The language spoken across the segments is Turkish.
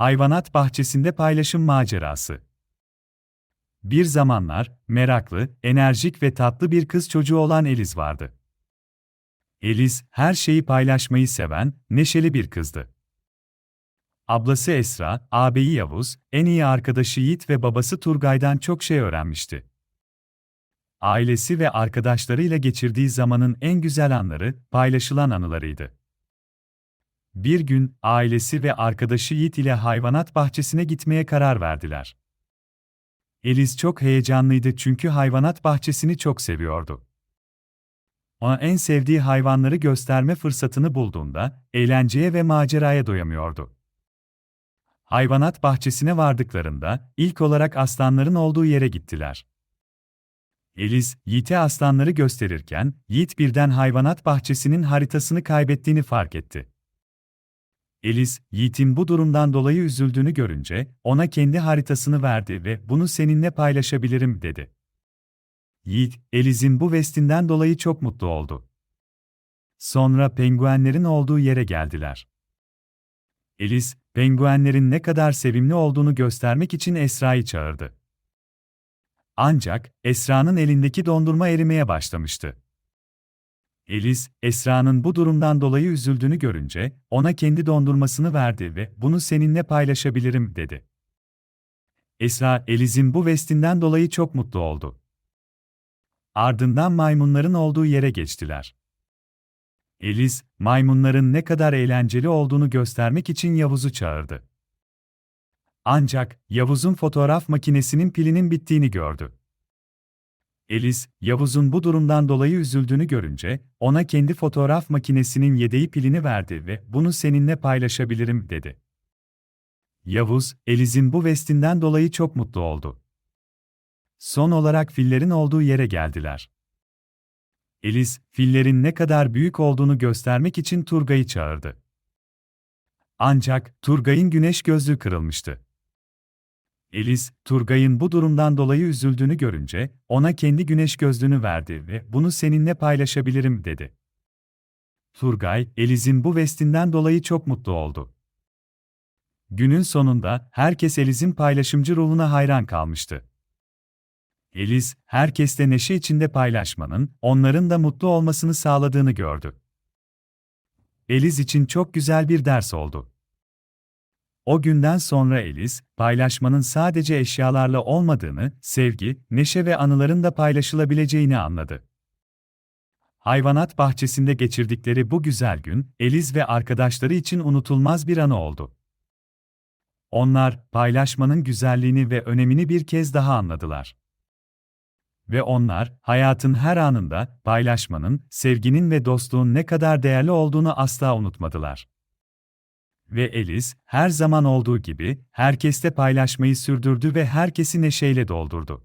Hayvanat bahçesinde paylaşım macerası. Bir zamanlar meraklı, enerjik ve tatlı bir kız çocuğu olan Eliz vardı. Eliz her şeyi paylaşmayı seven, neşeli bir kızdı. Ablası Esra, ağabeyi Yavuz, en iyi arkadaşı Yiğit ve babası Turgay'dan çok şey öğrenmişti. Ailesi ve arkadaşlarıyla geçirdiği zamanın en güzel anları, paylaşılan anılarıydı. Bir gün ailesi ve arkadaşı Yiğit ile hayvanat bahçesine gitmeye karar verdiler. Eliz çok heyecanlıydı çünkü hayvanat bahçesini çok seviyordu. Ona en sevdiği hayvanları gösterme fırsatını bulduğunda eğlenceye ve maceraya doyamıyordu. Hayvanat bahçesine vardıklarında ilk olarak aslanların olduğu yere gittiler. Eliz, Yiğit'e aslanları gösterirken, Yiğit birden hayvanat bahçesinin haritasını kaybettiğini fark etti. Eliz, Yiğit'in bu durumdan dolayı üzüldüğünü görünce, ona kendi haritasını verdi ve bunu seninle paylaşabilirim dedi. Yiğit, Eliz'in bu vestinden dolayı çok mutlu oldu. Sonra penguenlerin olduğu yere geldiler. Eliz, penguenlerin ne kadar sevimli olduğunu göstermek için Esra'yı çağırdı. Ancak Esra'nın elindeki dondurma erimeye başlamıştı. Eliz, Esra'nın bu durumdan dolayı üzüldüğünü görünce ona kendi dondurmasını verdi ve bunu seninle paylaşabilirim dedi. Esra, Eliz'in bu vestinden dolayı çok mutlu oldu. Ardından maymunların olduğu yere geçtiler. Eliz, maymunların ne kadar eğlenceli olduğunu göstermek için Yavuz'u çağırdı. Ancak Yavuz'un fotoğraf makinesinin pilinin bittiğini gördü. Eliz, Yavuz'un bu durumdan dolayı üzüldüğünü görünce, ona kendi fotoğraf makinesinin yedeği pilini verdi ve bunu seninle paylaşabilirim dedi. Yavuz, Eliz'in bu vestinden dolayı çok mutlu oldu. Son olarak fillerin olduğu yere geldiler. Eliz, fillerin ne kadar büyük olduğunu göstermek için Turgay'ı çağırdı. Ancak Turgay'ın güneş gözlüğü kırılmıştı. Eliz, Turgay'ın bu durumdan dolayı üzüldüğünü görünce, ona kendi güneş gözlüğünü verdi ve bunu seninle paylaşabilirim dedi. Turgay, Eliz'in bu vestinden dolayı çok mutlu oldu. Günün sonunda herkes Eliz'in paylaşımcı ruhuna hayran kalmıştı. Eliz, herkesle neşe içinde paylaşmanın, onların da mutlu olmasını sağladığını gördü. Eliz için çok güzel bir ders oldu. O günden sonra Eliz, paylaşmanın sadece eşyalarla olmadığını, sevgi, neşe ve anıların da paylaşılabileceğini anladı. Hayvanat bahçesinde geçirdikleri bu güzel gün, Eliz ve arkadaşları için unutulmaz bir anı oldu. Onlar, paylaşmanın güzelliğini ve önemini bir kez daha anladılar. Ve onlar, hayatın her anında paylaşmanın, sevginin ve dostluğun ne kadar değerli olduğunu asla unutmadılar. Ve Eliz, her zaman olduğu gibi, herkeste paylaşmayı sürdürdü ve herkesi neşeyle doldurdu.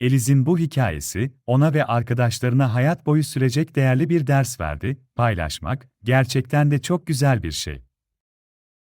Eliz'in bu hikayesi, ona ve arkadaşlarına hayat boyu sürecek değerli bir ders verdi, paylaşmak, gerçekten de çok güzel bir şey.